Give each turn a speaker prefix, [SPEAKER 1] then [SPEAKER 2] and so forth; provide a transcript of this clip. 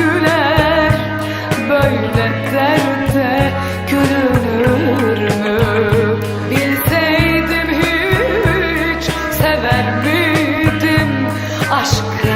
[SPEAKER 1] güler Böyle derde gülünür mü? Bilseydim hiç sever miydim aşkı